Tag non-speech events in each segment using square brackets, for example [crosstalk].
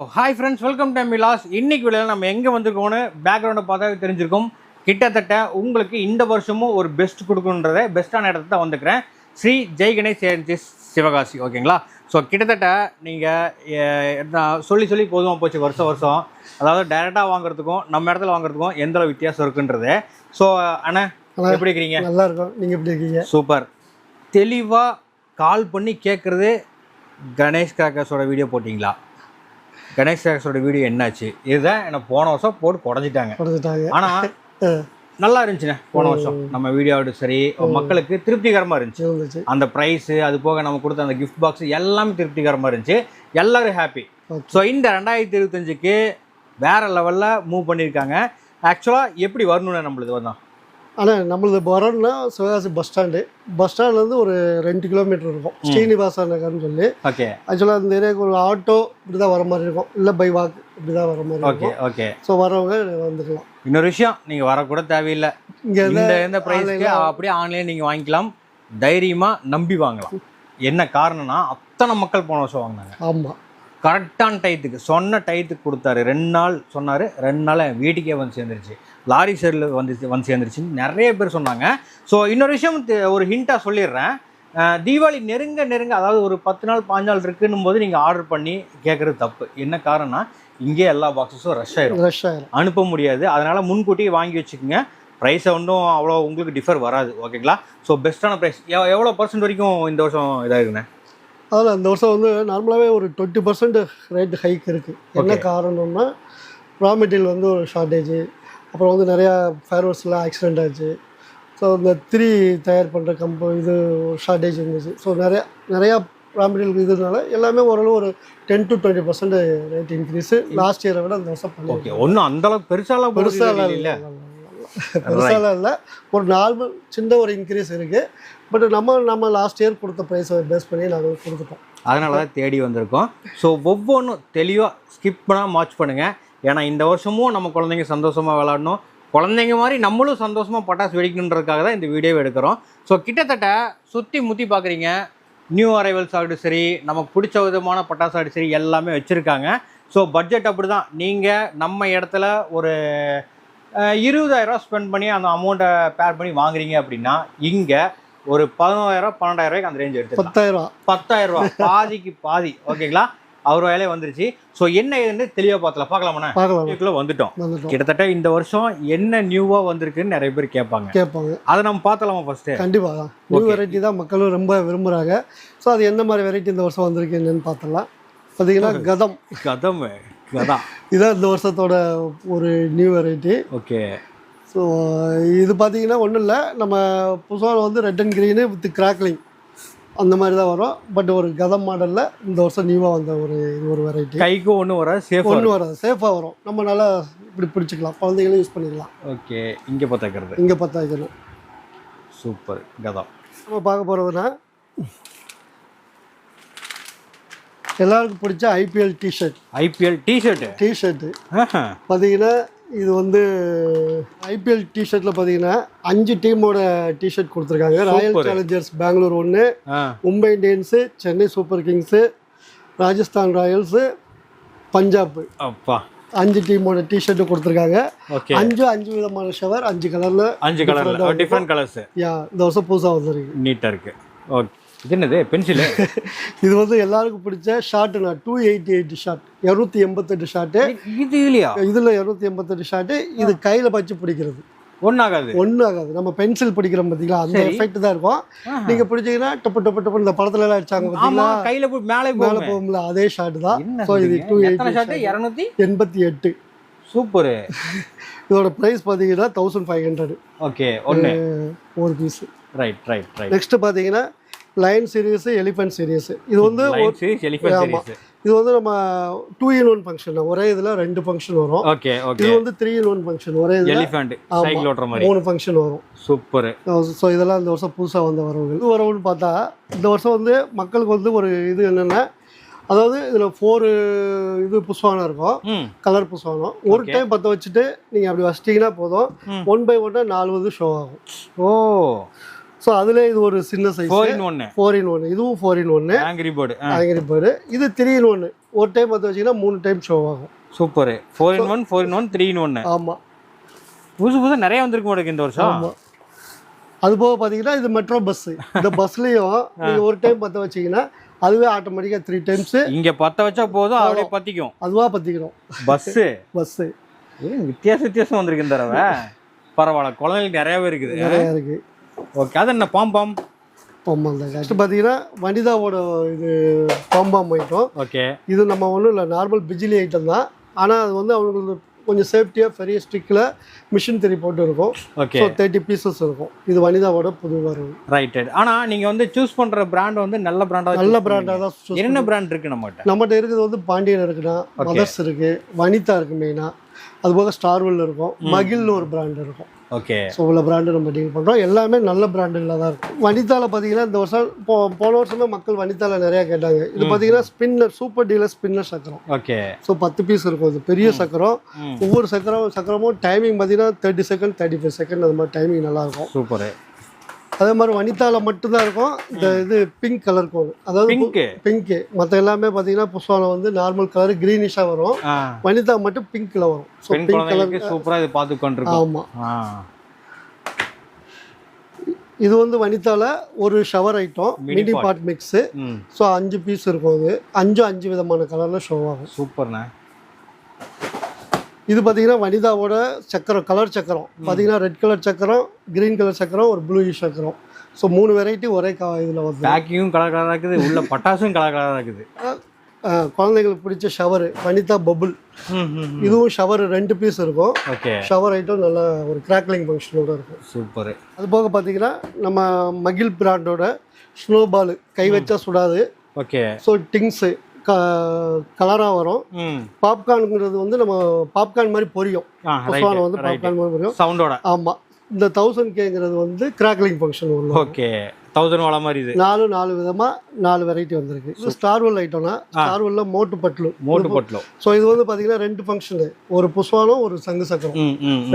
Hi friends welcome to Milas இன்னைக்கு விலையில் நம்ம எங்கே வந்திருக்கோம்னு பேக்ரவுண்டை பார்த்தா தெரிஞ்சிருக்கும். கிட்டத்தட்ட உங்களுக்கு இந்த வருஷமும் ஒரு பெஸ்ட் கொடுக்கணுன்றத பெஸ்ட்டான இடத்துல தான் வந்துக்கிறேன் ஸ்ரீ ஜெய் கணேஷ் சிவகாசி ஓகேங்களா ஸோ கிட்டத்தட்ட நீங்கள் சொல்லி சொல்லி போதுமா போச்சு வருஷம் வருஷம். அதாவது டைரெக்டாக வாங்குறதுக்கும் நம்ம இடத்துல வாங்குறதுக்கும் எந்த அளவு வித்தியாசம் இருக்குன்றது. ஸோ அண்ணா எப்படி இருக்கிறீங்க? நல்லா இருக்கும். நீங்க எப்படி இருக்கீங்க? சூப்பர் தெளிவாக கால் பண்ணி கேட்குறது கணேஷ் கிராக்கர்ஸோட வீடியோ போட்டிங்களா? கணேஷ் கிராக்கர்ஸோட வீடியோ என்னாச்சு? இதுதான் எனக்கு போன வருஷம் போட்டு குறைஞ்சிட்டாங்க கொடுத்துட்டாங்க ஆனால் நல்லா இருந்துச்சுண்ணே போன வருஷம். நம்ம வீடியோவோட சரி மக்களுக்கு திருப்திகரமாக இருந்துச்சு. அந்த ப்ரைஸு அது போக நம்ம கொடுத்த அந்த கிஃப்ட் பாக்ஸ் எல்லாமே திருப்திகரமாக இருந்துச்சு. எல்லாரும் ஹாப்பி. ஸோ இந்த ரெண்டாயிரத்தி இருபத்தஞ்சுக்கு வேற லெவலில் மூவ் பண்ணியிருக்காங்க. ஆக்சுவலாக எப்படி வரணும்னு நம்மளுது வந்தோம். ஆனா நம்மளது வரணும்னா சிவகாசி பஸ் ஸ்டாண்டு பஸ் ஸ்டாண்ட்லேருந்து ஒரு ரெண்டு கிலோமீட்டர் இருக்கும். ஸ்ரீனிவாசா நகர்னு சொல்லி. ஓகே. ஆக்சுவலாக அந்த ஏரியாவுக்கு ஒரு ஆட்டோ இப்படி தான் வர மாதிரி இருக்கும். இல்லை பை வாக் இப்படி தான் வர மாதிரி ஓகே ஓகே. ஸோ வரவங்க வந்துக்கலாம் இன்னொரு விஷயம் நீங்கள் வரக்கூட தேவையில்லை. இங்கே இந்த ப்ரைஸ்க்கு அப்படியே ஆன்லைன் நீங்கள் வாங்கிக்கலாம். தைரியமாக நம்பி வாங்கலாம். என்ன காரணம்னா அத்தனை மக்கள் போன வருஷம் வாங்கினாங்க. ஆமாம் கரெக்டான டயத்துக்கு சொன்ன டயத்துக்கு கொடுத்தாரு. ரெண்டு நாள் சொன்னார். ரெண்டு நாள் வீட்டுக்கே வந்து சேர்ந்துருச்சு. லாரி சைடில் வந்து வந்து சேர்ந்துருச்சுன்னு நிறைய பேர் சொன்னாங்க. ஸோ இன்னொரு விஷயம் ஒரு ஹிண்ட்டாக சொல்லிடுறேன். தீபாவளி நெருங்க நெருங்க அதாவது ஒரு பத்து நாள் பாஞ்சு நாள் இருக்குன்னும் போது நீங்கள் ஆர்டர் பண்ணி கேட்குறது தப்பு. என்ன காரணம்னா இங்கே எல்லா பாக்ஸஸும் ரஷ் ஆயிரும். ரஷ் ஆயிரும். அனுப்ப முடியாது. அதனால் முன்கூட்டியே வாங்கி வச்சுக்கோங்க. ப்ரைஸை ஒன்றும் அவ்வளோ உங்களுக்கு டிஃபர் வராது. ஓகேங்களா ஸோ பெஸ்ட்டான ப்ரைஸ் எவ்வளோ பர்சன்ட் வரைக்கும் இந்த வருஷம் இதாகுதுண்ணே? அதில் அந்த வருஷம் வந்து நார்மலாகவே ஒரு டுவெண்ட்டி பர்சன்ட் ரேட் ஹைக் இருக்குது என்ன. காரணம்னா ரா மெட்டீரியல் வந்து ஒரு ஷார்ட்டேஜ் அப்புறம் வந்து நிறையா ஃபேர்வர்ஸ்லாம் ஆக்சிடென்ட் ஆச்சு. ஸோ இந்த திரி தயார் பண்ணுற கம்போ இது ஷார்ட்டேஜ் இருந்துச்சு. ஸோ நிறையா நிறையா ரா மெட்டீரியல் இதுனால எல்லாமே ஓரளவு ஒரு ten to twenty percent rate increase last இயரை விட அந்த வருஷம் பண்ணி ஓகே ஒன்றும் அந்தளவுக்கு பெருசாலாம் பெருசாலாம் இல்லை இல்லை பெருசாலாம் இல்லை. ஒரு நார்மல் சின்ன ஒரு இன்க்ரீஸ் இருக்குது பட் நம்ம நம்ம லாஸ்ட் இயர் கொடுத்த ப்ரைஸை பேஸ் பண்ணி நாங்கள் கொடுத்துட்டோம். அதனால தான் தேடி வந்திருக்கோம். ஸோ ஒவ்வொன்றும் தெளிவாக ஸ்கிப் பண்ணால் வாட்ச் பண்ணுங்கள் ஏன்னா இந்த வருஷமும் நம்ம குழந்தைங்க சந்தோஷமாக விளாடணும். குழந்தைங்க மாதிரி நம்மளும் சந்தோஷமாக பட்டாசு வெடிக்கணுன்றதுக்காக தான் இந்த வீடியோவை எடுக்கிறோம். ஸோ கிட்டத்தட்ட சுற்றி முற்றி பார்க்குறீங்க. நியூ அரைவல்ஸ் ஆகட்டும் சரி நமக்கு பிடிச்ச விதமான பட்டாசு ஆகட்டும் சரி எல்லாமே வச்சுருக்காங்க. ஸோ பட்ஜெட் அப்படி தான் நீங்கள் நம்ம இடத்துல ஒரு அஹ், 20000 ரூபா ஸ்பெண்ட் பண்ணி அந்த அமௌண்ட்டை பேர் பண்ணி வாங்குறீங்க அப்படின்னா இங்கே ஒரு பதினோராயிரம் பன்னெண்டாயிரம் ரூபாய்க்கு அந்த ரேஞ்ச் எடுத்து பத்தாயிரம் பத்தாயிரம் ரூபா. பாதிக்கு பாதி. ஓகேங்களா அவர் வேலையே வந்துருச்சு. ஸோ என்ன ஏதுன்னு தெளிவாக பார்க்கலாமாண்ணா? பார்க்கலாம். இதுக்குள்ள வந்துட்டோம். கிட்டத்தட்ட இந்த வருஷம் என்ன நியூவாக வந்திருக்குன்னு நிறைய பேர் கேட்பாங்க. கேட்பாங்க. அதை நம்ம பார்த்தலாமா ஃபர்ஸ்ட் கண்டிப்பாக நியூ வெரைட்டி தான் மக்களும் ரொம்ப விரும்புகிறாங்க ஸோ அது எந்த மாதிரி வெரைட்டி இந்த வருஷம் வந்திருக்கு என்னன்னு பார்த்தலாம் பார்த்தீங்கன்னா கதம். கதம் கதா. இதான் இந்த வருஷத்தோட ஒரு நியூ வெரைட்டி ஓகே ஸோ இது பார்த்தீங்கன்னா ஒன்றும் இல்லை. நம்ம புதுசாக வந்து red and green with crackling அந்த மாதிரி தான் வரும். பட் ஒரு கதம் மாடலில் இந்த வருஷம் நியூவாக வந்த ஒரு இது ஒரு வெரைட்டி கைக்கும் ஒன்றும் வர சேஃபாக ஒன்றும் வராது. சேஃபாக வரும். நம்ம நல்லா இப்படி பிடிச்சிக்கலாம். குழந்தைங்களும் யூஸ் பண்ணிக்கலாம். ஓகே இங்கே பார்த்தாக்கிறது இங்கே பார்த்தா வைக்கணும் சூப்பர் கதம் நம்ம பார்க்க போகிறதுனா எல்லாருக்கும் பிடிச்ச IPL T-shirt IPL T-shirt T-shirt பார்த்தீங்கன்னா இது வந்து ஐபிஎல் டிஷர்ட்டில் பார்த்தீங்கன்னா அஞ்சு டீமோட டிஷர்ட் கொடுத்துருக்காங்க. ராயல். சேலஞ்சர்ஸ் பெங்களூர் ஒன்று Mumbai Indians Chennai Super Kings Rajasthan Royals Punjab அப்பா. அஞ்சு டீமோட டிஷர்ட்டு கொடுத்துருக்காங்க. ஓகே. அஞ்சு அஞ்சு விதமான ஷவர் அஞ்சு கலரில் அஞ்சு கலரில் டிஃப்ரெண்ட் கலர்ஸ் யா இந்த வருஷம் புதுசாக வந்திருக்கு. நீட்டாக இருக்கு. ஓகே இது என்னது? பென்சிலு? [laughs] இது வந்து எல்லாருக்கும் பிடிச்ச ஷார்ட்டுண்ணா டூ எயிட்டி எயிட் ஷார்ட் இரநூத்தி எண்பத்தெட்டு ஷார்ட்டு இது இல்லையா இதில் இரநூத்தி எண்பத்தெட்டு ஷார்ட்டு இது கையில் வச்சு பிடிக்கிறது. ஒன்றாகாது ஒன்றும் ஆகாது நம்ம பென்சில் பிடிக்கிறோம் பார்த்தீங்களா அந்த. எஃபெக்ட் தான் இருக்கும். நீங்கள் பிடிச்சீங்கன்னா டப்பு டப்பு டப்பு இந்த படத்துல எல்லாம் அடிச்சாங்க பார்த்தீங்களா கையில போய் மேலே மேலே போகும். போகும்ல அதே ஷார்ட் தான். ஸோ இது டூ எயிட்டி இரநூத்தி? எண்பத்தி எட்டு. சூப்பர். [laughs] இதோட ப்ரைஸ் பார்த்தீங்கன்னா தௌசண்ட் ஃபைவ் ஹண்ட்ரட் ஓகே ஒன்று ஒரு piece right right right next பார்த்தீங்கன்னா லைன் சீரியஸ் எலிஃபென்ட் சீரியஸ் இது வந்து ஒரு- சீரிஸ் எலிஃபென்ட் ஆமா. சீரிஸ். இது வந்து நம்ம டூ இன் ஒன் ஃபங்க்ஷன் ஒரே இதில் ரெண்டு ஃபங்க்ஷன் வரும். Okay okay. இது வந்து த்ரீ இன் ஒன் ஃபங்க்ஷன் ஒரே இதில் எலிஃபென்ட் சைக்கிள் ஓட்டுற மாதிரி. மூணு ஃபங்க்ஷன் வரும். சூப்பர். ஸோ இதெல்லாம் இந்த வருஷம் புதுசாக வந்த வரவுகள் இது வரவுன்னு பார்த்தா இந்த வருஷம் வந்து மக்களுக்கு வந்து ஒரு இது என்னென்னா அதாவது இதில் ஃபோரு இது புஷ்வானம் இருக்கும். கலர் புஷ்வானம். ஒரு. டைம் பற்ற வச்சுட்டு நீங்கள் அப்படி வச்சிட்டிங்கன்னா போதும். ஒன் பை ஒன்னாக நாலு வந்து ஷோ ஆகும். ஓ. ஸோ அதில் இது ஒரு சின்ன சைஸ் ஃபோர் இன் ஒன்னு ஃபோர் இன் ஒன்று இதுவும் ஃபோர் இன் ஒன்று ஆங்கிரி போர்டு ஆங்கிரி பேர்டு இது த்ரீ இன் ஒன்று ஒரு டைம் பார்த்து வச்சிங்கன்னா மூணு டைம் ஷோ ஆகும். Super four in one four in one three in ஒன்னு ஆமாம் புதுசு புதுசா நிறைய வந்திருக்கு மாட்டேங்குது இந்த வருஷம். ஆமாம் அது போக பார்த்தீங்கன்னா இது மெட்ரோ பஸ்ஸு இந்த பஸ்லேயும் [laughs] நீங்கள் ஒரு டைம் பற்ற வச்சீங்கன்னா அதுவே ஆட்டோமேட்டிக்காக த்ரீ டைம்ஸு இங்க பத்த வச்சா போதும் அப்படியே பத்திக்கும். அதுவாக பற்றிக்கிறோம் பஸ்ஸு பஸ்ஸு வித்தியாச வித்தியாசம் வந்திருக்கு இந்த தடவை பரவாயில்ல குழந்தைங்களுக்கு நிறையவே இருக்குது. நிறையா இருக்குது ஓகே அது என்ன பாம் பாம்? ஆமாம் தான் நெக்ஸ்ட் பார்த்தீங்கன்னா வனிதாவோட இது பாம்பாம் ஐட்டம் ஓகே. இது நம்ம ஒன்றும் இல்லை நார்மல் பிஜிலி ஐட்டம் தான். ஆனால் அது வந்து அவங்களுக்கு கொஞ்சம் சேஃப்டியாக பெரிய ஸ்டிக்கில் மிஷின் தெரி போட்டு இருக்கும். ஓகே. தேர்ட்டி பீசஸ் இருக்கும். இது வனிதாவோட புது வரும் ரைட் ரைட் ஆனா நீங்க வந்து சூஸ் பண்ற பிராண்ட் வந்து நல்ல பிராண்டா நல்ல பிராண்டாக தான் என்னென்ன பிராண்ட் இருக்கு நம்மகிட்ட? நம்மகிட்ட இருக்கிறது வந்து பாண்டியன் இருக்குண்ணா மதர்ஸ் இருக்கு வனிதா இருக்கு மெயினாக அது போக ஸ்டார்வெல் இருக்கும் மகிழ்னு ஒரு பிராண்ட் இருக்கும். ஓகே. ஸோ உள்ள பிராண்டு நம்ம டீல் பண்ணுறோம் எல்லாமே நல்ல பிராண்டுகளாக தான் இருக்கும் வனிதாவில் பார்த்தீங்கன்னா இந்த வருஷம் போ போன வருஷமே மக்கள் வனிதாவில் நிறையா கேட்டாங்க. இது பார்த்தீங்கன்னா ஸ்பின்னர் சூப்பர் டீலர் ஸ்பின்னர் சக்கரம். ஓகே. ஸோ பத்து பீஸ் இருக்கும். இது பெரிய சக்கரம். ஒவ்வொரு சக்கரம் சக்கரமும் டைமிங் பார்த்தீங்கன்னா thirty second thirty five second அது மாதிரி டைமிங் நல்லாயிருக்கும் சூப்பர். அதே மாதிரி வனிதாவில் மட்டும்தான் இருக்கும். இந்த இது பிங்க் கலர் கோடு அதாவது பிங்க் பிங்க்கு மற்ற எல்லாமே பார்த்தீங்கன்னா புஷ்வானம் வந்து நார்மல் கலர் க்ரீனிஷாக வரும். வனிதா மட்டும் பிங்க்ல வரும். ஸோ பிங்க் கலர் குழந்தைகளுக்கு சூப்பரா இது பார்த்து கொண்டிருக்கோம். ஆமாம் இது வந்து வனிதாவில் ஒரு shower item mini. Pot mix so அஞ்சு பீஸ் இருக்கும் அது. அஞ்சு அஞ்சு விதமான கலரில் ஷோ ஆகும். சூப்பர்ண்ணே இது பார்த்தீங்கன்னா வனிதாவோட சக்கரம் கலர் சக்கரம். பார்த்தீங்கன்னா ரெட் கலர் சக்கரம் கிரீன் கலர் சக்கரம் ஒரு ப்ளூ சக்கரம். ஸோ மூணு வெரைட்டி ஒரே கா இதில் வந்து பேக்கிங்கும் கலர் கலரா இருக்குது உள்ள பட்டாசும் கலர் கலரா இருக்குது. குழந்தைங்களுக்கு பிடிச்ச ஷவர் வனிதா பபுள் இதுவும் ஷவர் ரெண்டு பீஸ் இருக்கும். ஓகே ஷவர் ஐட்டம் நல்ல ஒரு கிராக்லிங் ஃபங்க்ஷனோட இருக்கும். சூப்பர் அது போக பார்த்தீங்கன்னா நம்ம மகிழ் பிராண்டோட ஸ்னோ பால் கை வச்சா சுடாது. ஓகே ஸோ டிங்ஸு க கலராக வரும். பாப்கார்னுங்கிறது வந்து நம்ம பாப்கார்ன் மாதிரி பொரியும். வந்து பாப்கார்ன் மாதிரி பொரியும். சவுண்டோட ஆமாம் இந்த தௌசண்ட் கேங்கிறது வந்து கிராக்லிங் ஃபங்க்ஷன் ஒன்று ஓகே. தௌசண்ட் வாழ மாதிரி இது. நாலு நாலு விதமாக நாலு வெரைட்டி வந்திருக்கு. இது ஸ்டார்வெல் ஐட்டம்னா ஸ்டார்வெல்ல மோட்டு பட்லு மோட்டு பொட்டலோ. ஸோ இது வந்து பார்த்தீங்கன்னா ரெண்டு ஃபங்க்ஷனு ஒரு புஷ்வானம் ஒரு சங்கு சக்கரம்.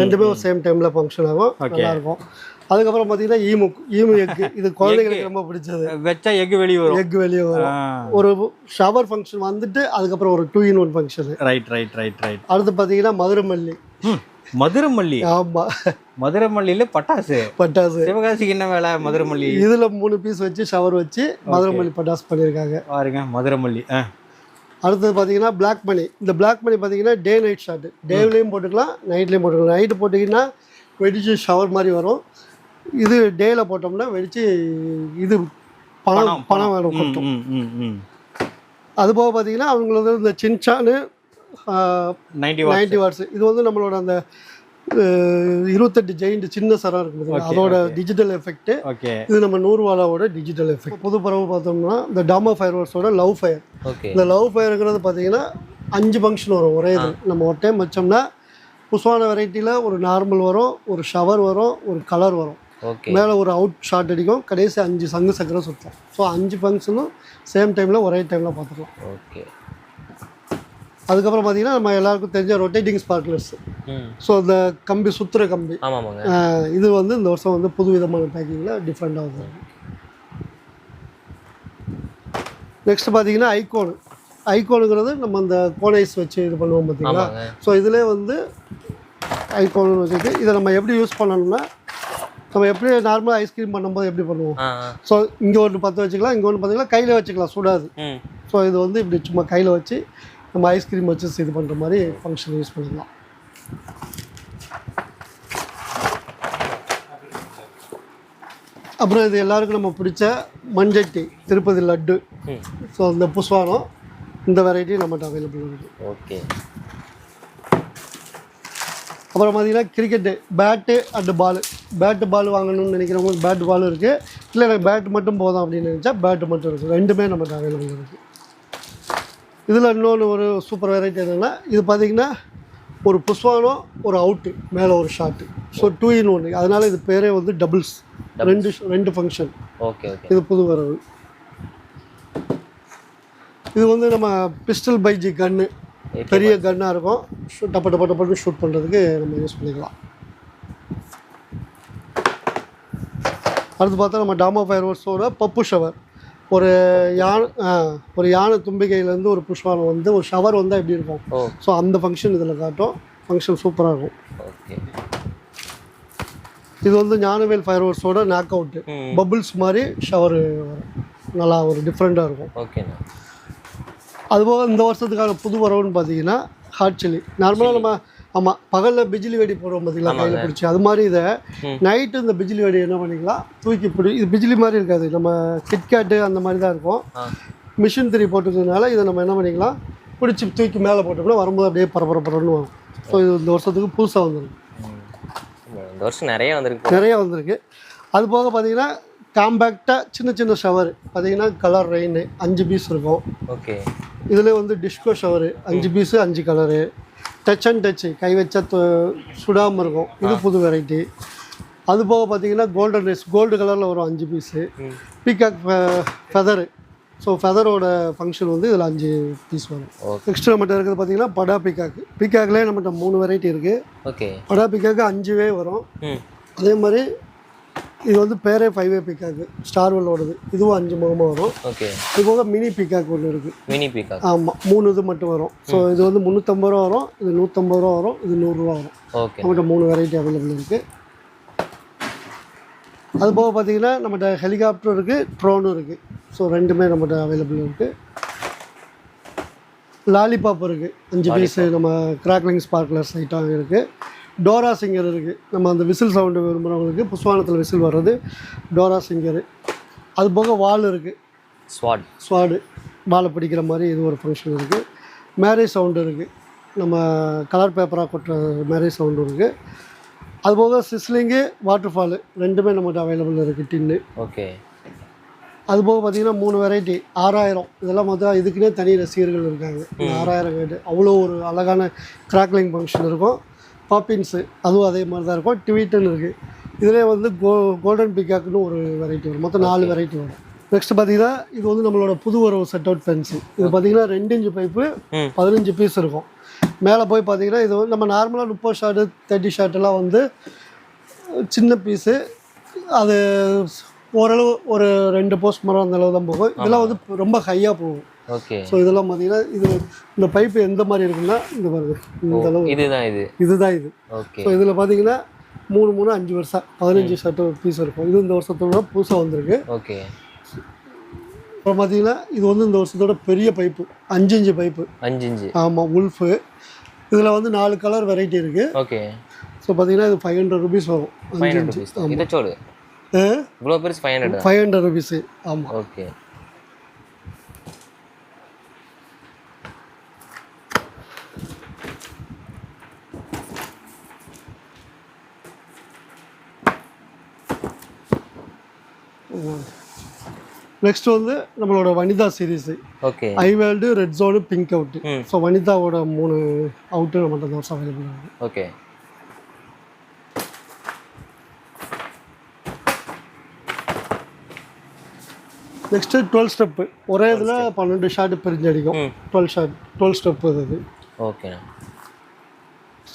ரெண்டுமே ஒரு சேம் டைமில் ஃபங்க்ஷன் ஆகும். நல்லா இருக்கும். அதுக்கப்புறம் பார்த்தீங்கன்னா ஈமு ஈமு எக் இது [laughs] குழந்தைங்களுக்கு ரொம்ப பிடிச்சது. வச்சா எக் வெளியே வரும். எக் வெளியே வரும். ஒரு ஷவர் ஃபங்க்ஷன் வந்துட்டு அதுக்கப்புறம் ஒரு two in one function right right right right அடுத்து பார்த்தீங்கன்னா மதுரை மல்லி மதுரை மல்லி ஆமாம் மதுரை மல்லியில பட்டாசு. பட்டாசு. சிவகாசிக்கு என்ன வேலை மதுரை மல்லி இதில் மூணு பீஸ் வச்சு ஷவர் வச்சு மதுரை மல்லி பட்டாசு பண்ணியிருக்காங்க பாருங்க மதுரை மல்லி ஆ. அடுத்தது பார்த்தீங்கன்னா பிளாக் மணி இந்த பிளாக் மணி பார்த்தீங்கன்னா டே நைட் ஷாட்டு டேவ்லேயும் போட்டுக்கலாம் நைட்லேயும் போட்டுக்கலாம். நைட்டு போட்டிங்கன்னா வெடிச்சு ஷவர் மாதிரி வரும். இது டேயில் போட்டோம்னா வெடிச்சு இது பணம் பணம் ம், கொட்டும் ம், ம், ம். அது போக பார்த்தீங்கன்னா அவங்களது இந்த சின்சானு நைன்டி வாட் நைன்டி வாட்ஸ். இது வந்து நம்மளோட அந்த இருபத்தெட்டு ஜெயிண்ட் சின்ன சரம் இருக்குது அதோட. Digital effect okay. இது நம்ம நூறுவாலாவோட டிஜிட்டல் எஃபெக்ட் புது பறவை பார்த்தோம்னா இந்த டாமா ஃபயர் ஒர்க்ஸோட லவ் ஃபயர் இந்த லவ் ஃபயருங்கிறது பார்த்தீங்கன்னா அஞ்சு ஃபங்க்ஷன் வரும் ஒரே இது. நம்ம ஒரு டைம் வச்சோம்னா புஷ்வான வெரைட்டியில் ஒரு நார்மல் வரும் ஒரு ஷவர் வரும் ஒரு கலர் வரும். மேலே ஒரு அவுட் ஷாட் அடிக்கும். கடைசி அஞ்சு சங்கு சக்கரம் சுற்றும் ஸோ அஞ்சு ஃபங்க்ஷனும் சேம் டைமில் ஒரே டைமில் பார்த்துக்கலாம். ஓகே அதுக்கப்புறம் பார்த்தீங்கன்னா நம்ம எல்லாருக்கும் தெரிஞ்ச ரொட்டேட்டிங் ஸ்பார்க்லர்ஸ் ஸோ இந்த கம்பி சுற்றுற கம்பி. இது வந்து இந்த வருஷம் வந்து புது விதமான பேக்கிங்கில் டிஃப்ரெண்ட் ஆகுது நெக்ஸ்ட் பார்த்தீங்கன்னா ஐகோன் ஐகோனுங்கிறது நம்ம அந்த கோனைஸ் வச்சு இது பண்ணுவோம் பார்த்தீங்களா? ஸோ இதிலே வந்து ஐகோன் வச்சுட்டு இதை நம்ம எப்படி யூஸ் பண்ணணும்னா நம்ம எப்படி நார்மலாக ஐஸ்கிரீம் பண்ணும்போது எப்படி பண்ணுவோம்? ஸோ இங்கே ஒன்று பற்ற வச்சுக்கலாம் இங்கே ஒன்று பார்த்தீங்கன்னா கையில் வச்சுக்கலாம் சுடாது. ஸோ இது வந்து இப்படி சும்மா கையில் வச்சு நம்ம ஐஸ்கிரீம் வச்சு இது பண்ணுற மாதிரி ஃபங்க்ஷன் யூஸ் பண்ணிக்கலாம். அப்புறம் இது எல்லாருக்கும் நம்ம பிடிச்ச மஞ்சட்டி திருப்பதி லட்டு. ஸோ இந்த புஷ்வானம் இந்த வெரைட்டி நம்மகிட்ட அவைலபிள் இருக்குது ஓகே. அப்புறம் பார்த்தீங்கன்னா cricket bat and ball bat ball வாங்கணும்னு நினைக்கிறவங்களுக்கு பேட்டு பாலும் இருக்குது இல்லை எனக்கு பேட் மட்டும் போதும் அப்படின்னு நினச்சா பேட்டு மட்டும் இருக்குது ரெண்டுமே நம்மகிட்ட அவைலபிள் இருக்குது இதில் இன்னொன்று ஒரு சூப்பர் வெரைட்டி என்னென்னா இது பார்த்தீங்கன்னா ஒரு புஷ்வானம் ஒரு அவுட்டு மேலே ஒரு ஷாட்டு ஸோ டூ இன் ஒன்று அதனால் இது பேரே வந்து டபுள்ஸ் ரெண்டு ரெண்டு ஃபங்க்ஷன் ஓகே ஓகே இது புது வரவு. இது வந்து நம்ம பிஸ்டல் பைஜி கன்னு பெரிய கன்னாக இருக்கும். டப்ப டப்ப டப்பன்னு ஷூட் பண்ணுறதுக்கு நம்ம யூஸ் பண்ணிக்கலாம். அடுத்து பார்த்தா நம்ம டாமா ஃபயர் ஒர்க்ஸோட பப்பு ஷவர் ஒரு யானை ஒரு யானை தும்பிக்கையிலேருந்து ஒரு புஷ்வானம் வந்து ஒரு ஷவர் வந்தால் எப்படி இருக்கும்? ஸோ அந்த ஃபங்க்ஷன் இதில் காட்டும். ஃபங்க்ஷன் சூப்பராக இருக்கும். ஓகே இது வந்து ஞானவேல் ஃபயர் ஒர்க்ஸோட நாக் அவுட்டு பபுள்ஸ் மாதிரி ஷவர் நல்லா ஒரு டிஃப்ரெண்ட்டாக இருக்கும். ஓகேண்ணா அதுபோக இந்த வருஷத்துக்கான புது வரவுன்னு பார்த்தீங்கன்னா ஹாட் சில்லி நார்மலாக நம்ம ஆமாம் பகலில் பிஜிலி வெடி போடுறோம் பார்த்தீங்களா கையில் பிடிச்சி. அது மாதிரி இதை. நைட்டு இந்த பிஜிலி வெடி என்ன பண்ணிக்கலாம் தூக்கி பிடி இது பிஜிலி மாதிரி இருக்காது. நம்ம கிட்கேட்டு அந்த மாதிரி தான் இருக்கும். மிஷின் திரி போட்டுக்கிறதுனால இதை நம்ம என்ன பண்ணிக்கலாம் பிடிச்சி தூக்கி மேலே போட்டோம்னா வரும்போது அப்படியே பரபரப்பரன்னு வரும். ஸோ இது இந்த வருஷத்துக்கு புதுசாக வந்திருக்கு. இந்த வருஷம் நிறைய வந்திருக்கு. நிறைய வந்திருக்கு. அது போக பார்த்தீங்கன்னா காம்பேக்டாக சின்ன சின்ன ஷவர் பார்த்தீங்கன்னா கலர் ரெயின் அஞ்சு பீஸ் இருக்கும். ஓகே இதில் வந்து டிஸ்கோ ஷவரு அஞ்சு பீஸு அஞ்சு கலரு டச் அண்ட் டச்சு கை வச்சா சுடாமல் இருக்கும். இது புது வெரைட்டி அது போக பார்த்தீங்கன்னா கோல்டன் ரைஸ் கோல்டு கலரில் வரும் அஞ்சு பீஸு பீகாக் ஃபெதரு ஸோ ஃபெதரோட ஃபங்க்ஷன் வந்து இதில் அஞ்சு பீஸ் வரும். நெக்ஸ்ட் நம்மகிட்ட இருக்கிறது பார்த்தீங்கன்னா படா பீகாக் பீகாக்லேயே நம்மகிட்ட மூணு வெரைட்டி இருக்குது ஓகே படா பீகாக்கு அஞ்சுவே வரும். அதே மாதிரி இது வந்து பேரே ஃபைவ் வே பீகாக்கு ஸ்டார்வெல்லோடது இதுவும் அஞ்சு முகமாக வரும். ஓகே இது போக மினி பீகாக் ஒன்று இருக்குது மினி பீக்கா ஆமாம் மூணு இது மட்டும் வரும். ஸோ இது வந்து முந்நூற்றம்பது ரூபா வரும். இது நூற்றம்பது ரூபா வரும். இது நூறுரூவா வரும். ஓகே நம்மகிட்ட மூணு வெரைட்டி அவைலபிள் இருக்குது அது போக பார்த்தீங்கன்னா நம்மகிட்ட ஹெலிகாப்டர் இருக்குது ட்ரோனும் இருக்குது ஸோ ரெண்டுமே நம்மகிட்ட அவைலபிள் இருக்குது லாலிபாப் இருக்குது அஞ்சு பீஸு நம்ம கிராக்லிங் ஸ்பார்க்லர்ஸ் ஐட்டம் இருக்குது டோரா சிங்கர் இருக்குது நம்ம அந்த விசில் சவுண்டு விரும்புகிறவங்களுக்கு புஷ்வானத்தில் விசில் வர்றது டோரா சிங்கரு. அது போக வால் இருக்குது ஸ்வாட். ஸ்வாடு. வாழை பிடிக்கிற மாதிரி இது ஒரு ஃபங்க்ஷன் இருக்குது மேரேஜ் சவுண்டு இருக்குது நம்ம கலர் பேப்பராக கொட்டுற மேரேஜ் சவுண்டு இருக்குது அதுபோக சிஸ்லிங்கு வாட்டர் ஃபாலு ரெண்டுமே நம்மகிட்ட அவைலபிள் இருக்குது டின்னு ஓகே. அது போக பார்த்தீங்கன்னா மூணு வெரைட்டி ஆறாயிரம். இதெல்லாம் மொத்தம் இதுக்குன்னே தனி ரசிகர்கள் இருக்காங்க. ஆறாயிரம் கேட்டு அவ்வளோ ஒரு அழகான கிராக்லிங் ஃபங்க்ஷன் இருக்கும். பாப்பின்ஸு அதுவும் அதே மாதிரி தான் இருக்கும். ட்வீட்டுன்னு இருக்குது இதிலே வந்து கோ கோல்டன் பிகாக்னு ஒரு வெரைட்டி வரும். மொத்தம் நாலு வெரைட்டி வரும். நெக்ஸ்ட் பார்த்தீங்கன்னா இது வந்து நம்மளோட புது ஒரு செட் அவுட் பென்சில் இது பார்த்தீங்கன்னா ரெண்டு இன்ச்சு பைப்பு. பதினஞ்சு பீஸ் இருக்கும். மேலே போய் பார்த்தீங்கன்னா இது வந்து நம்ம நார்மலாக முப்பது ஷார்ட்டு தேர்ட்டி ஷார்ட்டெல்லாம் வந்து சின்ன பீஸு அது ஓரளவு ஒரு ரெண்டு போஸ்ட் மரம் அந்த அளவு தான் போகும். இதெல்லாம் வந்து ரொம்ப ஹையாக போகும். ஓகே. ஸோ இதெல்லாம் பார்த்தீங்கன்னா இது இந்த பைப்பு எந்த மாதிரி இருக்குன்னா இந்த பாருங்க. இந்த அளவு. இதுதான் இது. இதுதான் இது. ஓகே. ஸோ இதில் பார்த்தீங்கன்னா மூணு மூணு அஞ்சு வருஷம் பதினஞ்சு ஷர்ட்டு பீஸ் இருக்கும். இது இந்த வருஷத்தோட புதுசாக வந்திருக்கு. ஓகே. அப்புறம் பார்த்தீங்கன்னா இது வந்து இந்த வருஷத்தோட பெரிய பைப்பு அஞ்சு இன்ச்சு பைப்பு அஞ்சு இஞ்சு ஆமாம் உல்ஃபு இதில் வந்து நாலு கலர் வெரைட்டி இருக்குது ஓகே. ஸோ பார்த்தீங்கன்னா இது ஃபைவ் ஹண்ட்ரட் ருபீஸ் வரும். அஞ்சு இன்ச்சு. இவ்வளோ பெருசு five hundred five hundred rupees ஆமாம் ஓகே. நெக்ஸ்ட் வந்து நம்மளோட Vanitha series okay I world red zone pink out ம். ஸோ வனிதாவோட மூணு அவுட்டு நம்மகிட்ட வருஷம் அவைலபிள் இருக்குது ஓகே நெக்ஸ்ட்டு டுவெல் ஸ்டெப்பு ஒரே இதில் பன்னெண்டு ஷாட் பிரிஞ்சு அடிக்கும். டுவெல் ஷாட் டுவெல் ஸ்டெப்பு இது ஓகேண்ணா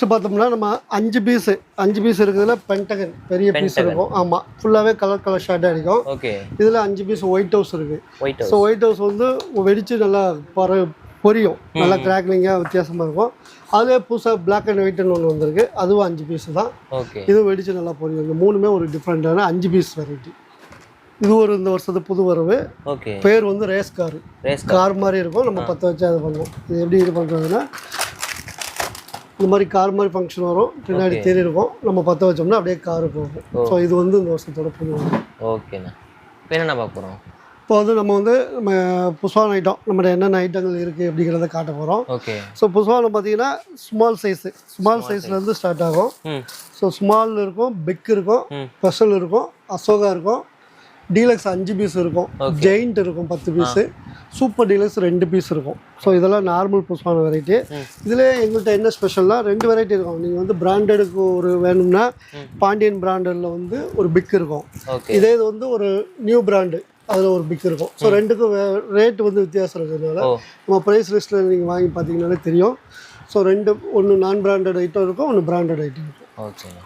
நெக்ஸ்ட் பார்த்தோம்னா நம்ம அஞ்சு பீஸு அஞ்சு பீஸ் இருக்கிறதுல பென்டகன் பெரிய பீஸ். இருக்கும். ஆமாம் ஃபுல்லாகவே கலர் கலர் அடிக்கும் ஓகே இதில் அஞ்சு பீஸ் ஒயிட் ஹவுஸ் இருக்குது ஸோ ஒயிட் ஹவுஸ் வந்து வெடித்து நல்லா பர பொரியும். நல்லா கிராக்லிங்காக வித்தியாசமாக இருக்கும். அதுலேயே புதுசாக பிளாக் அண்ட் ஒயிட்னு ஒன்று வந்திருக்கு. அதுவும் அஞ்சு பீஸ் தான். இதுவும் வெடித்து நல்லா பொரியும். இந்த மூணுமே ஒரு டிஃப்ரெண்ட்டான அஞ்சு பீஸ் வெரைட்டி இது ஒரு இந்த வருஷத்து புது வரவு. பேர் வந்து ரேஸ் கார் கார் மாதிரி இருக்கும். நம்ம பற்ற வச்சு அது பண்ணுவோம். இது எப்படி இது பண்ணுறதுன்னா இந்த மாதிரி கார் மாதிரி ஃபங்க்ஷன் வரும். பின்னாடி. தேரி இருக்கும். நம்ம பற்ற வச்சோம்னா அப்படியே கார் போகும் ஸோ இது வந்து இந்த வருஷத்தோட வரவு ஓகேண்ணா இப்போ என்னண்ணா பார்க்க போகிறோம் இப்போ வந்து நம்ம வந்து நம்ம புஷ்வான ஐட்டம் நம்மகிட்ட என்னென்ன ஐட்டங்கள் இருக்குது அப்படிங்கிறத காட்ட போகிறோம் ஓகே ஸோ புஷ்வானம் பார்த்தீங்கன்னா ஸ்மால் சைஸு ஸ்மால் சைஸ்லேருந்து ஸ்டார்ட் ஆகும். ஸோ ஸ்மால் இருக்கும் பிக் இருக்கும். ஸ்பெஷல் இருக்கும் அசோகா இருக்கும் டீலக்ஸ் அஞ்சு பீஸ் இருக்கும். ஜெயிண்ட் இருக்கும் பத்து பீஸு சூப்பர் டீலக்ஸ் ரெண்டு பீஸ் இருக்கும். ஸோ இதெல்லாம் நார்மல் புஷ்வான வெரைட்டி இதில் எங்கள்கிட்ட என்ன ஸ்பெஷல்னா ரெண்டு வெரைட்டி இருக்கும். நீங்கள் வந்து பிராண்டடுக்கு ஒரு வேணும்னா பாண்டியன் பிராண்டடில் வந்து ஒரு பிக் இருக்கும். இதே இது வந்து ஒரு நியூ பிராண்டு அதில் ஒரு பிக் இருக்கும். ஸோ ரெண்டுக்கும் ரேட் வந்து வித்தியாசம் இருக்கிறதுனால ஓ நம்ம ப்ரைஸ் லிஸ்ட்டில் நீங்கள் வாங்கி பார்த்தீங்கன்னாலே தெரியும். ஸோ ரெண்டு ஒன்று நான் பிராண்டட் ஐட்டம் இருக்கும் ஒன்று பிராண்டட் ஐட்டம் இருக்கும். ஓகேண்ணா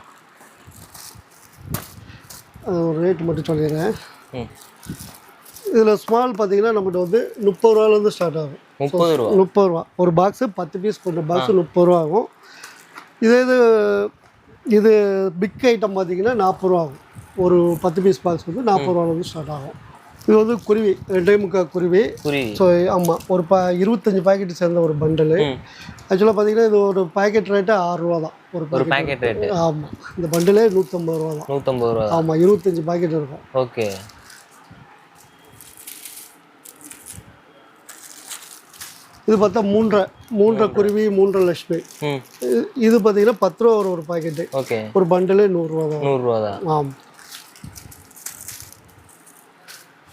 ஒரு ரேட் மட்டும் சொல்லிடுறேன். ம் இதில் ஸ்மால் பார்த்தீங்கன்னா நம்மகிட்ட வந்து முப்பது ரூபாலேருந்து ஸ்டார்ட் ஆகும். முப்பது ரூபா. முப்பது ரூபா. ஒரு பாக்ஸு பத்து பீஸ் கொண்ட பாக்ஸு முப்பது ரூபா ஆகும். இதே இது இது பிக் ஐட்டம் பார்த்தீங்கன்னா நாற்பது ரூபா ஆகும். ஒரு பத்து பீஸ் பாக்ஸ் வந்து நாற்பது ரூபாலேருந்து ஸ்டார்ட் ஆகும். இது வந்து குருவி ரெண்டே முக்கால் குருவி. ஸோ ஆமாம் ஒரு பா இருபத்தஞ்சி பாக்கெட் சேர்ந்த ஒரு பண்டலு ஆக்சுவலாக பார்த்தீங்கன்னா இது ஒரு பாக்கெட் ரேட்டு ஆறு ரூபா தான். ஒரு ஒரு பாக்கெட் ரேட்டு ஆமாம் இந்த பண்டலே நூற்றம்பது ரூபா தான். நூற்றம்பது ரூபா ஆமாம் இருபத்தஞ்சி பாக்கெட் இருக்கும். ஓகே இது பார்த்தா மூன்றரை மூன்றரை குருவி மூன்றரை லட்சுமி. இது- பார்த்தீங்கன்னா பத்து ரூபா வரும் ஒரு பாக்கெட்டு. ஒரு பண்டலே நூறுரூவா தான். நூறுரூவா தான். ஆமாம்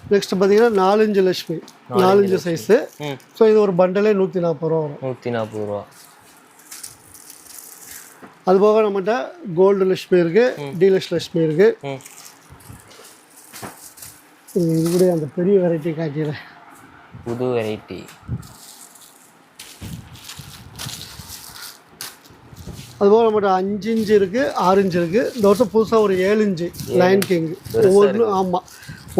நெக்ஸ்ட் பார்த்தீங்கன்னா நாலஞ்சு லட்சுமி. நாலஞ்சு சைஸு ஸோ இது ஒரு பண்டலே நூற்றி நாற்பது ரூபா வரும். நூற்றி நாற்பது ரூபா. அது போக நம்மகிட்ட கோல்டு லட்சுமி இருக்குது டீலக்ஸ் லட்சுமி இருக்குது ம். இது கூட அந்த பெரிய வெரைட்டி காட்டிடுறேன் புது வெரைட்டி அதுபோக நம்மகிட்ட அஞ்சு இன்ச்சு இருக்குது ஆறு இன்ச்சு இருக்குது இந்த வருஷம் புதுசாக ஒரு ஏழு இன்ச்சு லைன் கிங் ஒவ்வொரு ஆமாம்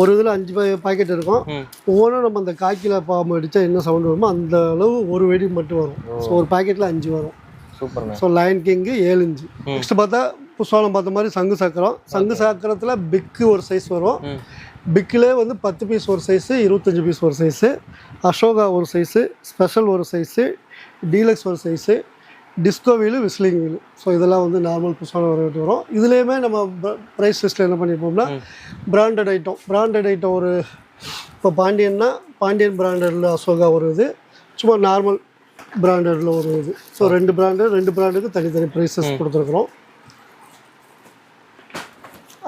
ஒரு இதில் அஞ்சு பாக்கெட் இருக்கும். ஒவ்வொன்றும் நம்ம அந்த காக்கில பாம்பு அடித்தா என்ன சவுண்ட் வருமோ அந்த அளவு ஒரு வெடி மட்டும் வரும். ஸோ ஒரு பாக்கெட்டில் அஞ்சு வரும். ஸோ லைன் கிங்கு ஏழு இன்ச்சு. நெக்ஸ்ட் பார்த்தா புஷ்வாலம் பார்த்த மாதிரி சங்கு சக்கரம். சங்கு சக்கரத்தில் பிக்கு ஒரு சைஸ் வரும். பிக்கிலே வந்து பத்து பீஸ் ஒரு சைஸு இருபத்தஞ்சி பீஸ் ஒரு சைஸு அசோகா ஒரு சைஸு ஸ்பெஷல் ஒரு சைஸு டீலக்ஸ் ஒரு size disco wheel whistling wheel so இதெல்லாம் வந்து நார்மல் புதுசான ஒரு ரேட் வரும். இதுலேயுமே நம்ம ப்ரைஸ் லிஸ்ட்டில் என்ன பண்ணியிருப்போம்னா பிராண்டட் ஐட்டம் பிராண்டட் ஐட்டம் ஒரு இப்போ பாண்டியன்னா பாண்டியன் பிராண்டடில் அசோகா ஒரு இது. சும்மா நார்மல் பிராண்டடில் ஒரு இது. ஸோ ரெண்டு பிராண்டு ரெண்டு பிராண்டுக்கு தனித்தனி ப்ரைஸஸ் கொடுத்துருக்குறோம்.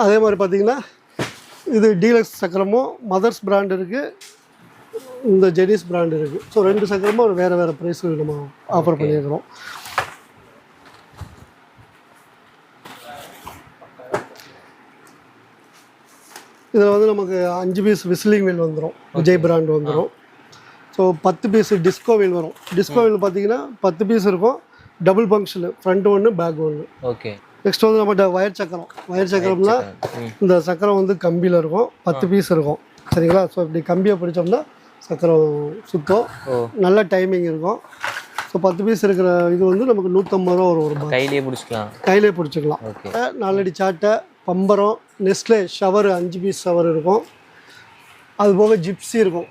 அதே மாதிரி பார்த்தீங்கன்னா இது டீலக்ஸ் சக்கரமும் மதர்ஸ் பிராண்ட் இருக்குது இந்த ஜெனிஸ் பிராண்ட் இருக்குது ஸோ ரெண்டு சக்கரமும் ஒரு வேறு வேறு ப்ரைஸில் நம்ம ஆஃபர் பண்ணியிருக்கிறோம் இதில் வந்து நமக்கு அஞ்சு பீஸ் விசிலிங் வீல் வந்துடும் விஜய் பிராண்ட் வந்துடும் ஸோ பத்து பீஸ் டிஸ்கோ வீல் வரும். டிஸ்கோ வீல் பார்த்தீங்கன்னா பத்து பீஸ் இருக்கும். டபுள் ஃபங்க்ஷனு ஃப்ரண்ட் ஒன்று பேக் ஒன்று ஓகே நெக்ஸ்ட் வந்து நம்மகிட்ட வயர் சக்கரம். வயர் சக்கரம்னா இந்த சக்கரம் வந்து கம்பியில் இருக்கும். பத்து பீஸ் இருக்கும். சரிங்களா? ஸோ இப்படி கம்பியை பிடிச்சோம்னா சக்கரம் சுத்தம். நல்ல டைமிங் இருக்கும். ஸோ பத்து பீஸ் இருக்கிற இது வந்து நமக்கு நூற்றம்பது ரூபா ஒரு பாக்ஸ் கையிலேயே பிடிச்சிக்கலாம். கையிலே பிடிச்சிக்கலாம். நாலடி சாட்டை பம்பரம் நெஸ்லே ஷவர் அஞ்சு பீஸ் ஷவர் இருக்கும். அது போக ஜிப்ஸி இருக்கும்.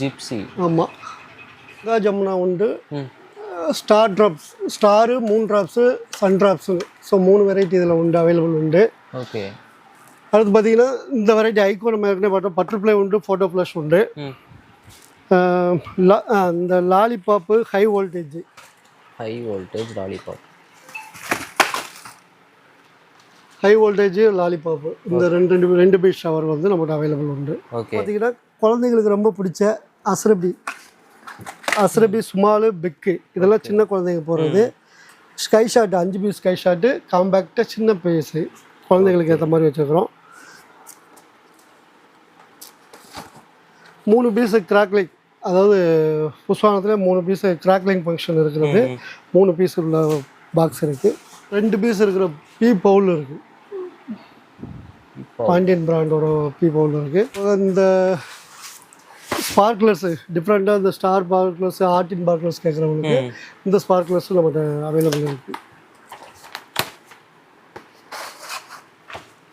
ஜிப்சி. ஆமாம் கங்கா ஜமுனா உண்டு. ஸ்டார் ட்ராப்ஸ் ஸ்டாரு மூணு ட்ராப்ஸு சன் ட்ராப்ஸு ஸோ மூணு வெரைட்டி இதில் உண்டு அவைலபிள் உண்டு. ஓகே. அடுத்து பார்த்தீங்கன்னா இந்த வெரைட்டி ஐக்கோ நம்ம ஏற்கனவே பார்த்தோம். பட்டர்ஃப்ளை உண்டு ஃபோட்டோ ப்ளஷ் உண்டு. இந்த lollipop high voltage high voltage lollipop high voltage lollipop இந்த ரெண்டு ரெண்டு ரெண்டு பீஸ் ஷவர் வந்து நம்மகிட்ட அவைலபிள் உண்டு. பார்த்தீங்கன்னா குழந்தைங்களுக்கு ரொம்ப பிடிச்ச அஸ்ரபி அஸ்ரபி ஸ்மாலு பிக்கு இதெல்லாம் சின்ன குழந்தைங்க போகிறது ஸ்கை ஷாட் அஞ்சு பீஸ் ஸ்கை ஷாட்டு காம்பேக்டாக சின்ன பீஸு குழந்தைங்களுக்கு ஏற்ற மாதிரி வச்சுருக்கிறோம். மூணு பீஸு கிராக்லிங் அதாவது புஷ்வானத்தில் மூணு பீஸு கிராக்லிங் ஃபங்க்ஷன் இருக்கிறது. மூணு பீஸ் உள்ள பாக்ஸ் இருக்குது ரெண்டு பீஸ் இருக்கிற பீ பவுல் இருக்குது பாண்டியன் பிராண்டோட பீ பவுல் இருக்குது இந்த ஸ்பார்க்லர்ஸு டிஃப்ரெண்ட்டாக இந்த ஸ்டார் ஸ்பார்க்லர்ஸ் ஆர்டின் ஸ்பார்க்லர்ஸ் கேட்குறவங்களுக்கு இந்த ஸ்பார்க்லர்ஸும் நம்மகிட்ட அவைலபிள் இருக்குது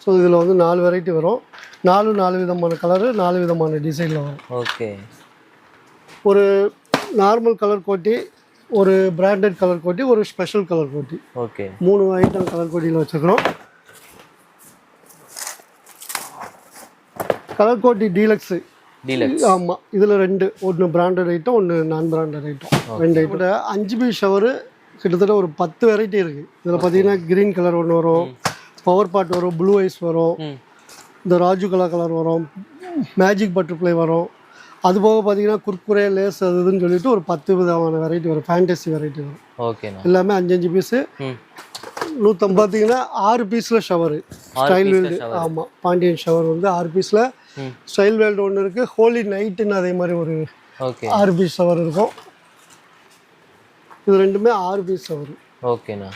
ஸோ இதில் வந்து நாலு வெரைட்டி வரும். நாலு நாலு விதமான கலரு நாலு விதமான டிசைனில் வரும். ஓகே. ஒரு நார்மல் கலர் கோட்டி ஒரு பிராண்டட் கலர் கோட்டி ஒரு ஸ்பெஷல் கலர் கோட்டி. ஓகே. மூணு ஐட்டம் கலர் கோட்டியில் வச்சுக்கிறோம். கலர் கோட்டி டீலக்ஸு. டீலக்ஸ். ஆமாம் இதில் ரெண்டு. ஒன்று பிராண்டட் ஐட்டம் ஒன்று நான் பிராண்டட் ஐட்டம் ரெண்டு ஐட்டம் அஞ்சு பீ ஷவரு கிட்டத்தட்ட ஒரு பத்து வெரைட்டி இருக்குது இதில் பார்த்தீங்கன்னா க்ரீன் கலர் ஒன்று வரும். பவர் பாட் வரும் ப்ளூ ஐஸ் வரும். இந்த ராஜு கலர் கலர் வரும். மேஜிக் பட்டர்ஃப்ளை வரும். அது போக பார்த்தீங்கன்னா குர்குரே லேஸ் அது இதுன்னு சொல்லிட்டு ஒரு பத்து விதமான வெரைட்டி வரும். ஃபேண்டசி வெரைட்டி வரும். ஓகேண்ணா எல்லாமே அஞ்சு அஞ்சு பீஸு நூற்றம்பது பார்த்தீங்கன்னா ஆறு பீஸில் ஷவரு ஸ்டைல் வேல்டு ஆமாம் பாண்டியன் ஷவர் வந்து ஆறு பீஸில் ஸ்டைல் வேல்டு ஒன்று இருக்குது ஹோலி நைட்டுன்னு அதே மாதிரி ஒரு ஆறு பீஸ் ஷவர் இருக்கும். இது ரெண்டுமே ஆறு பீஸ் ஷவர் ஓகேண்ணா.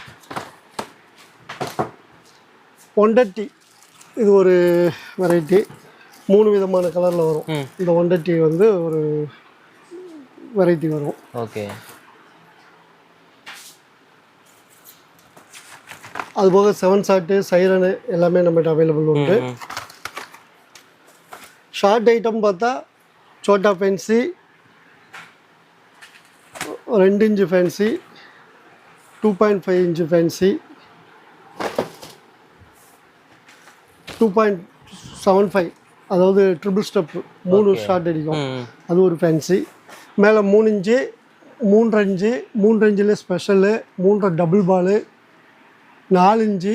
ஒண்டட்டி இது ஒரு வெரைட்டி மூணு விதமான கலரில் வரும். இந்த ஒன் டெட்டி வந்து ஒரு வெரைட்டி வரும். ஓகே. அது போக செவன் ஷாட்டு சைரனு எல்லாமே நம்மகிட்ட அவைலபிள் உண்டு. ஷார்ட் ஐட்டம் பார்த்தா சோட்டா ஃபேன்சி ரெண்டு inch fancy two point five inch fancy two point seven five அதாவது ட்ரிபிள் ஸ்டெப் மூணு ஷார்ட் அடிக்கும். அது ஒரு ஃபேன்சி மேலே மூணு இன்ச்சு மூன்றரை இன்ச்சு மூன்றரை இன்ச்சில் ஸ்பெஷலு மூன்றரை டபுள் பாலு நாலு இன்ச்சு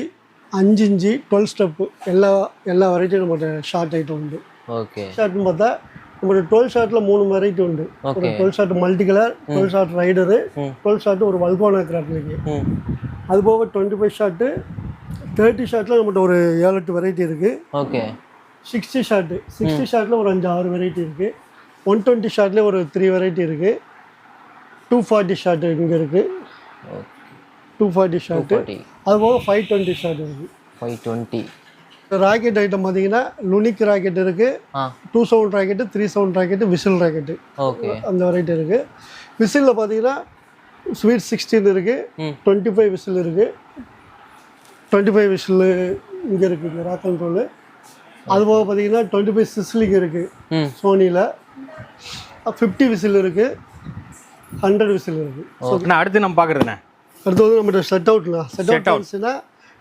அஞ்சு இன்ச்சு டுவெல் ஸ்டெப்பு எல்லா எல்லா வெரைட்டியும் நம்மகிட்ட ஷார்ட் ஐட்டம் உண்டு. ஓகே. ஷார்ட்னு பார்த்தா நம்மகிட்ட டுவெல் ஷார்ட்டில் மூணு வெரைட்டி உண்டு. ஒரு twelve shot multi colour twelve shot rider. Twelve shot ஒரு வல்கோனா கிராட்லிக்கு ம். அது போக டுவெண்ட்டி ஃபைவ் ஷார்ட்டு தேர்ட்டி ஷார்ட்டில் நம்மகிட்ட ஒரு ஏழு எட்டு வெரைட்டி இருக்குது ஓகே. சிக்ஸ்டி ஷார்ட்டு சிக்ஸ்டி ஷார்ட்டில் ஒரு அஞ்சு ஆறு வெரைட்டி இருக்குது ஒன் டுவெண்ட்டி ஷார்ட்லேயே ஒரு த்ரீ வெரைட்டி இருக்குது டூ ஃபார்ட்டி ஷார்ட்டு இங்கே இருக்குது டூ ஃபார்ட்டி ஷார்ட்டு அது போக ஃபைவ் டுவெண்ட்டி ஷார்ட் இருக்குது ஃபைவ் டுவெண்ட்டி ராக்கெட் ஐட்டம் பார்த்தீங்கன்னா லுனிக் ராக்கெட் இருக்குது two sound rocket three sound rocket whistle rocket. Okay. அந்த வெரைட்டி இருக்குது விசிலில் பார்த்தீங்கன்னா ஸ்வீட் சிக்ஸ்டீன் இருக்குது டுவெண்ட்டி ஃபைவ் விசில் இருக்குது டுவெண்ட்டி ஃபைவ் விசில் இங்கே இருக்குது இங்கே ராக் கண்ட்ரோலு அது போக பார்த்தீங்கன்னா டுவெண்ட்டி ஃபைவ் சிஸ்லிங் இருக்குது சோனியில் ஃபிஃப்டி விசில் இருக்குது ஹண்ட்ரட் விசில் இருக்குது நான் அடுத்து நம்ம பார்க்குறதுண்ணே அடுத்து வந்து நம்மகிட்ட செட் அவுட்னா செட் அவுட் ஆச்சுன்னா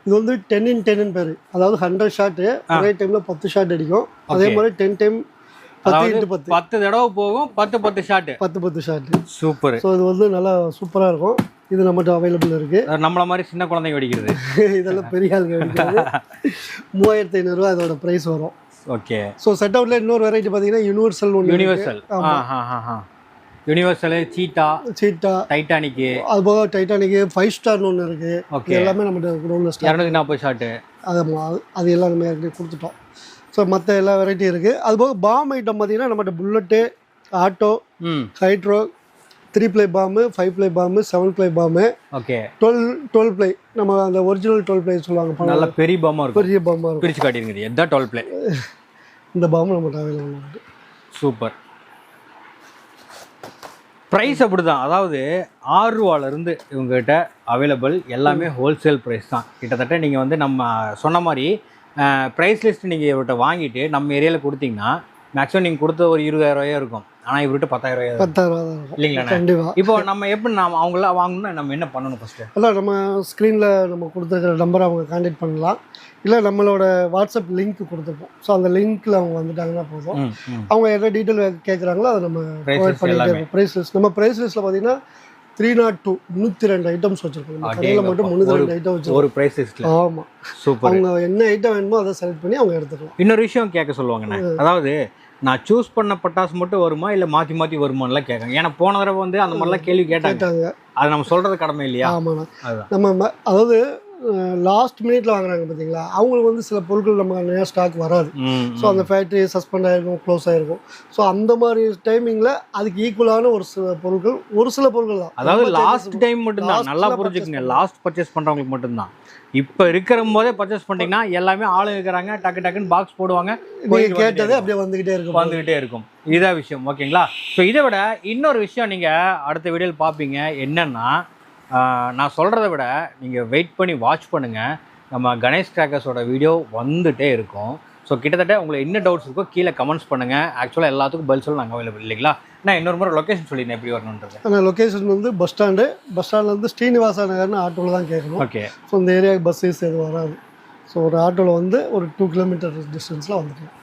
இது வந்து டென் இன் டென்னு பேர். அதாவது ஹண்ட்ரட் ஷாட்டு ஒரே டைமில் பத்து ஷாட் அடிக்கும். அதே மாதிரி டென் டைம் பத்து தடவை போகும் பத்து பத்து ஷாட்டு பத்து பத்து ஷாட்டு சூப்பர் ஸோ இது வந்து நல்லா சூப்பராக இருக்கும். இது நம்மகிட்ட அவைலபிள் இருக்குது நம்மள மாதிரி சின்ன குழந்தைங்க வெடிக்கிறது. [laughs] இதெல்லாம் [laughs] பெரிய ஆளுங்க எடுக்கிறது மூவாயிரத்தி ஐநூறுரூவா அதோட ப்ரைஸ் வரும். ஓகே ஸோ செட் அவுட்ல இன்னொரு வெரைட்டி பார்த்தீங்கன்னா யூனிவர்சல் ஒன்று universal universal cheetah cheetah Titanic அது போக டைட்டானிக்கு ஃபைவ் ஸ்டார்னு ஒன்று இருக்குது ஓகே எல்லாமே நம்மகிட்ட குடோனில் ஸ்டாக் இரநூத்தி நாற்பது ஷாட்டு அது அது எல்லாம் நம்ம கொடுத்துட்டோம். ஸோ மற்ற எல்லா வெரைட்டியும் இருக்குது அது போக பாம் ஐட்டம் பார்த்தீங்கன்னா நம்மகிட்ட bullet auto hydro three play bomb five play bomb seven play bomb okay twelve twelve play நம்ம அந்த ஒரிஜினல் டுவெல் ப்ளே சொல்லுவாங்க நல்ல பெரிய பாமா இருக்கும். பெரிய பாம்பாக இருக்கும். பிரிச்சு காட்டிருங்க எதான் டுவெல் பிளே இந்த பாம்பு நம்மகிட்ட அவைலபிள் சூப்பர் ப்ரைஸ் அப்படிதான். அதாவது ஆறு ரூபாலேருந்து இவங்ககிட்ட அவைலபிள் எல்லாமே ஹோல்சேல் ப்ரைஸ் தான். கிட்டத்தட்ட நீங்கள் வந்து நம்ம சொன்ன மாதிரி ப்ரைஸ் லிஸ்ட் நீங்கள் இவர்கிட்ட வாங்கிட்டு நம்ம ஏரியாவில் கொடுத்தீங்கன்னா மேக்ஸிமம் நீங்கள் கொடுத்த ஒரு இருபதாயிரம் ரூபாயா இருக்கும். ஆனால் இவர்கிட்ட பத்தாயிரம் ரூபாயா பத்தாயிரம் தான் இருக்கும். இல்லைங்களாண்ணே கண்டிப்பாக இப்போ நம்ம எப்படி நாம அவங்கள வாங்கணும்னா நம்ம என்ன பண்ணணும் ஃபஸ்ட்டு இல்லை நம்ம ஸ்க்ரீனில் நம்ம கொடுத்துருக்கிற நம்பரை அவங்க காண்டாக்ட் பண்ணலாம். இல்லை நம்மளோட வாட்ஸ்அப் லிங்க் கொடுத்துருப்போம் ஸோ அந்த லிங்க்கில் அவங்க வந்துட்டாங்கன்னா போதும். அவங்க என்ன டீட்டெயில் கேட்குறாங்களோ அதை நம்ம ப்ரொவைட் பண்ணிட்டே ப்ரைஸ் லிஸ்ட் நம்ம ப்ரைஸ் லிஸ்ட்டில் பார்த்தீங்கன்னா த்ரீ நாட் டூ முந்நூற்றி ரெண்டு ஐட்டம்ஸ் வச்சுருக்கோம். நம்ம கடையில் மட்டும் முந்நூற்றி ரெண்டு ஐட்டம் வச்சுருக்கோம். ஒரு ப்ரைஸ் லிஸ்ட்டில் ஆமாம் சூப்பர். அவங்க என்ன ஐட்டம் வேணுமோ அதை செலக்ட் பண்ணி அவங்க எடுத்துக்கலாம். இன்னொரு விஷயம் கேட்க சொல்லுவாங்கண்ணே. அதாவது நான் சூஸ் பண்ண பட்டாசு மட்டும் வருமா இல்லை மாற்றி மாற்றி வருமானலாம் கேட்காங்க. ஏன்னா போன தடவை வந்து அந்த மாதிரிலாம் கேள்வி கேட்டாங்க. அது நம்ம சொல்றது கடமை இல்லையா? ஆமாண்ணா. நம்ம அதாவது லாஸ்ட் மினிட்ல வாங்குறாங்க பார்த்தீங்களா அவங்களுக்கு வந்து சில பொருட்கள் நம்ம நிறையா ஸ்டாக் வராது. ஸோ அந்த ஃபேக்ட்ரி சஸ்பெண்ட் ஆகிருக்கும் க்ளோஸ் ஆகிருக்கும் ஸோ அந்த மாதிரி டைமிங்கில் அதுக்கு ஈக்குவலான ஒரு சில பொருட்கள் ஒரு சில பொருட்கள் தான். அதாவது லாஸ்ட் டைம் மட்டும்தான். நல்லா புரிஞ்சுக்குங்க. லாஸ்ட் பர்ச்சேஸ் பண்றவங்களுக்கு மட்டும்தான். இப்போ இருக்கிற போதே பர்ச்சேஸ் பண்ணிட்டீங்கன்னா எல்லாமே ஆளு இருக்கிறாங்க டக்கு டக்குன்னு பாக்ஸ் போடுவாங்க நீங்க போயிட்டு கேட்டது அப்படியே வந்துகிட்டே இருக்கும். வந்துகிட்டே இருக்கும். இதான் விஷயம் ஓகேங்களா? ஸோ இதை விட இன்னொரு விஷயம் நீங்கள் அடுத்த வீடியோவில் பார்ப்பீங்க. என்னன்னா நான் சொல்கிறத விட நீங்கள் வெயிட் பண்ணி வாட்ச் பண்ணுங்கள் நம்ம கணேஷ் கிராக்கர்ஸோட வீடியோ வந்துட்டே இருக்கும். ஸோ கிட்டத்தட்ட உங்களுக்கு என்ன டவுட்ஸ் இருக்கோ கீழே கமெண்ட்ஸ் பண்ணுங்கள் ஆக்சுவலாக எல்லாத்துக்கும் பதில் சொல்ல நாங்கள் அவைலபிள் இல்லைங்களா? நான் இன்னொரு முறை லொக்கேஷன் சொல்லிடுறேன் எப்படி வரணுன்றது. ஆனால் லொக்கேஷன் வந்து பஸ் ஸ்டாண்டு பஸ் ஸ்டாண்ட்லேருந்து ஸ்ரீனிவாசா நகர்னு ஆட்டோவில் தான் கேட்கணும். ஓகே ஸோ இந்த ஏரியாவுக்கு பஸ்ஸஸ் எதுவும் வராது. ஸோ ஒரு ஆட்டோவில் வந்து ஒரு டூ கிலோமீட்டர் டிஸ்டன்ஸில் வந்துக்கலாம்.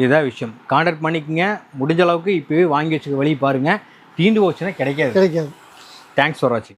இதுதான் விஷயம். கான்டாக்ட் பண்ணிக்கங்க. முடிஞ்ச அளவுக்கு இப்போவே வாங்கி வச்சுக்க வழி பாருங்கள் தீந்து போச்சுன்னா கிடைக்காது. கிடைக்காது. தேங்க்ஸ் ஃபார் வாட்சிங்